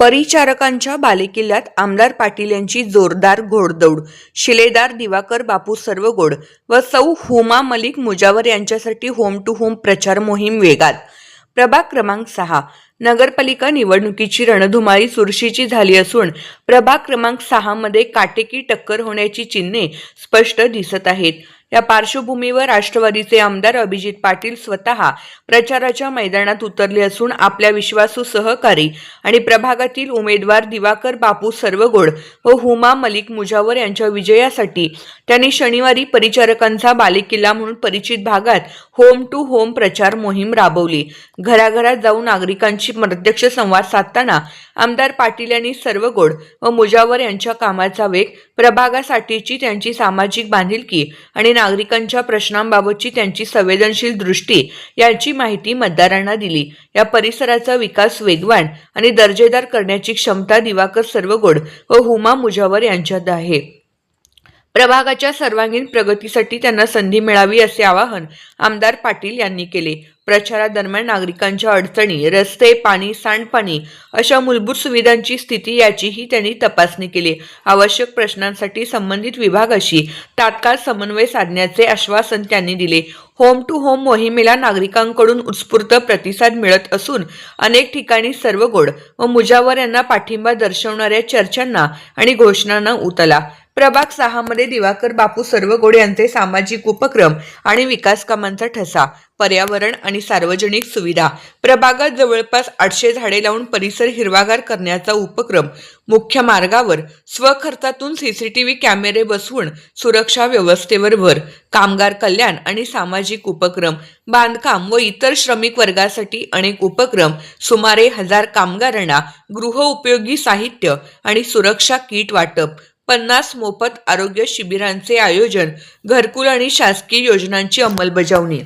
परिचारकांच्या बालेकिल्ल्यात आमदार पाटील यांची जोरदार घोडदौड. शिलेदार दिवाकर बापू सर्वगोड व सौ हुमा मलिक मुजावर यांच्यासाठी होम टू होम प्रचार मोहीम वेगात. प्रभाग क्रमांक सहा. नगरपालिका निवडणुकीची रणधुमाळी चुरशीची झाली असून प्रभाग क्रमांक सहामध्ये काटेकी टक्कर होण्याची चिन्हे स्पष्ट दिसत आहेत. या पार्श्वभूमीवर राष्ट्रवादीचे आमदार अभिजित पाटील स्वतः प्रचाराच्या मैदानात उतरले असून आपल्या विश्वासू सहकारी आणि प्रभागातील उमेदवार दिवाकर बापू सर्वगोड व हुमा मलिक मुजावर यांच्या विजयासाठी त्यांनी शनिवारी परिचारकांचा बालेकिल्ला म्हणून परिचित भागात होम टू होम प्रचार मोहीम राबवली. घराघरात जाऊन नागरिकांशी प्रत्यक्ष संवाद साधताना आमदार पाटील यांनी सर्वगोड व मुजावर यांच्या कामाचा वेग प्रभागासाठीची त्यांची सामाजिक बांधिलकी आणि नागरिकांच्या प्रश्नांबाबतची त्यांची संवेदनशील दृष्टी याची माहिती मतदारांना दिली. या परिसराचा विकास वेगवान आणि दर्जेदार करण्याची क्षमता दिवाकर सर्वगोड व हुमा मुजावर यांच्यात आहे. प्रभागाच्या सर्वांगीण प्रगतीसाठी त्यांना संधी मिळावी असे आवाहन आमदार पाटील यांनी केले. प्रचारादरम्यान नागरिकांच्या अडचणी रस्ते पाणी सांडपाणी अशा मूलभूत सुविधांची स्थिती याचीही त्यांनी तपासणी केली. आवश्यक प्रश्नांसाठी संबंधित विभागाशी तात्काळ समन्वय साधण्याचे आश्वासन त्यांनी दिले. होम टू होम मोहिमेला नागरिकांकडून उत्स्फूर्त प्रतिसाद मिळत असून अनेक ठिकाणी सर्व गोड व मुजावर यांना पाठिंबा दर्शवणाऱ्या चर्चांना आणि घोषणांना उतला. प्रभाग सहामध्ये दिवाकर बापू सर्वगोड यांचे सामाजिक उपक्रम आणि विकास कामांचा ठसा पर्यावरण आणि सार्वजनिक सुविधा. प्रभागात जवळपास आठशे झाडे लावून परिसर हिरवागार करण्याचा उपक्रम मुख्य मार्गावर स्वखर्चातून सीसीटीव्ही कॅमेरे बसवून सुरक्षा व्यवस्थेवर भर कामगार कल्याण आणि सामाजिक उपक्रम बांधकाम व इतर श्रमिक वर्गासाठी अनेक उपक्रम सुमारे हजार कामगारांना गृहउपयोगी साहित्य आणि सुरक्षा किट वाटप पन्नास मोफत आरोग्य शिबिरांचे आयोजन घरकुल आणि शासकीय योजनांची अंमलबजावणी.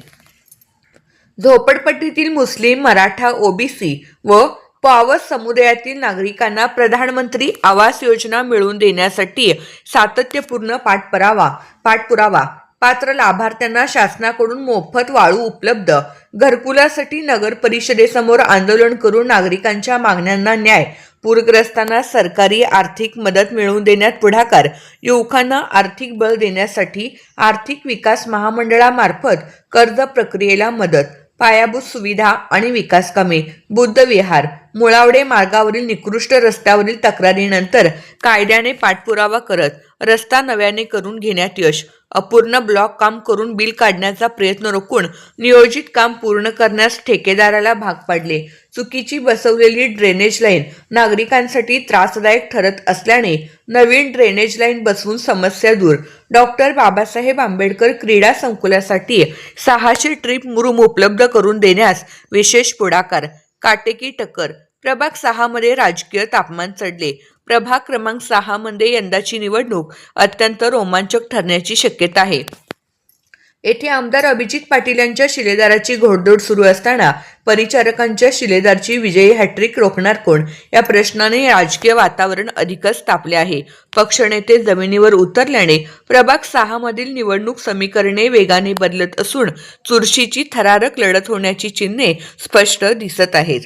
झोपडपट्टीतील मुस्लिम मराठा ओबीसी व पावस समुदायातील नागरिकांना प्रधानमंत्री आवास योजना मिळवून देण्यासाठी सातत्यपूर्ण पाठपुरावा पाठपुरावा. पात्र लाभार्थ्यांना शासनाकडून मोफत वाळू उपलब्ध. घरकुलासाठी नगर परिषदेसमोर आंदोलन करून नागरिकांच्या मागण्यांना न्याय. पूरग्रस्तांना सरकारी आर्थिक मदत मिळवून देण्यात पुढाकार. युवकांना आर्थिक बळ देण्यासाठी आर्थिक विकास महामंडळामार्फत कर्ज प्रक्रियेला मदत. पायाभूत सुविधा आणि विकास कामे. बुद्धविहार मुळावडे मार्गावरील निकृष्ट रस्त्यावरील तक्रारीनंतर कायद्याने पाठपुरावा करत रस्ता नव्याने करून घेण्यात यश. अपूर्ण ब्लॉक काम करून बिल काढण्याचा प्रयत्न रोखून नियोजित काम पूर्ण करण्यास ठेकेदाराला भाग पाडले. चुकीची बसवलेली ड्रेनेज लाईन नागरिकांसाठी त्रासदायक ठरत असल्याने नवीन ड्रेनेज लाईन बसवून समस्या दूर. डॉक्टर बाबासाहेब आंबेडकर क्रीडा संकुलासाठी सहाशे ट्रिप मुरुम उपलब्ध करून देण्यास विशेष पुढाकार. काटेकी टक्कर. प्रभाग सहामध्ये राजकीय तापमान चढले. प्रभाग क्रमांक सहामध्ये यंदाची निवडणूक अत्यंत रोमांचक ठरण्याची शक्यता आहे. येथे आमदार अभिजित पाटील यांच्या शिलेदाराची घोडदौड सुरू असताना परिचारकांच्या शिलेदारची विजयी हॅट्रिक रोखणार कोण? या प्रश्नाने राजकीय वातावरण अधिकच तापले आहे. पक्षनेते जमिनीवर उतरल्याने प्रभाग सहा मधील निवडणूक समीकरणे वेगाने बदलत असून चुरशीची थरारक लढत होण्याची चिन्हे स्पष्ट दिसत आहेत.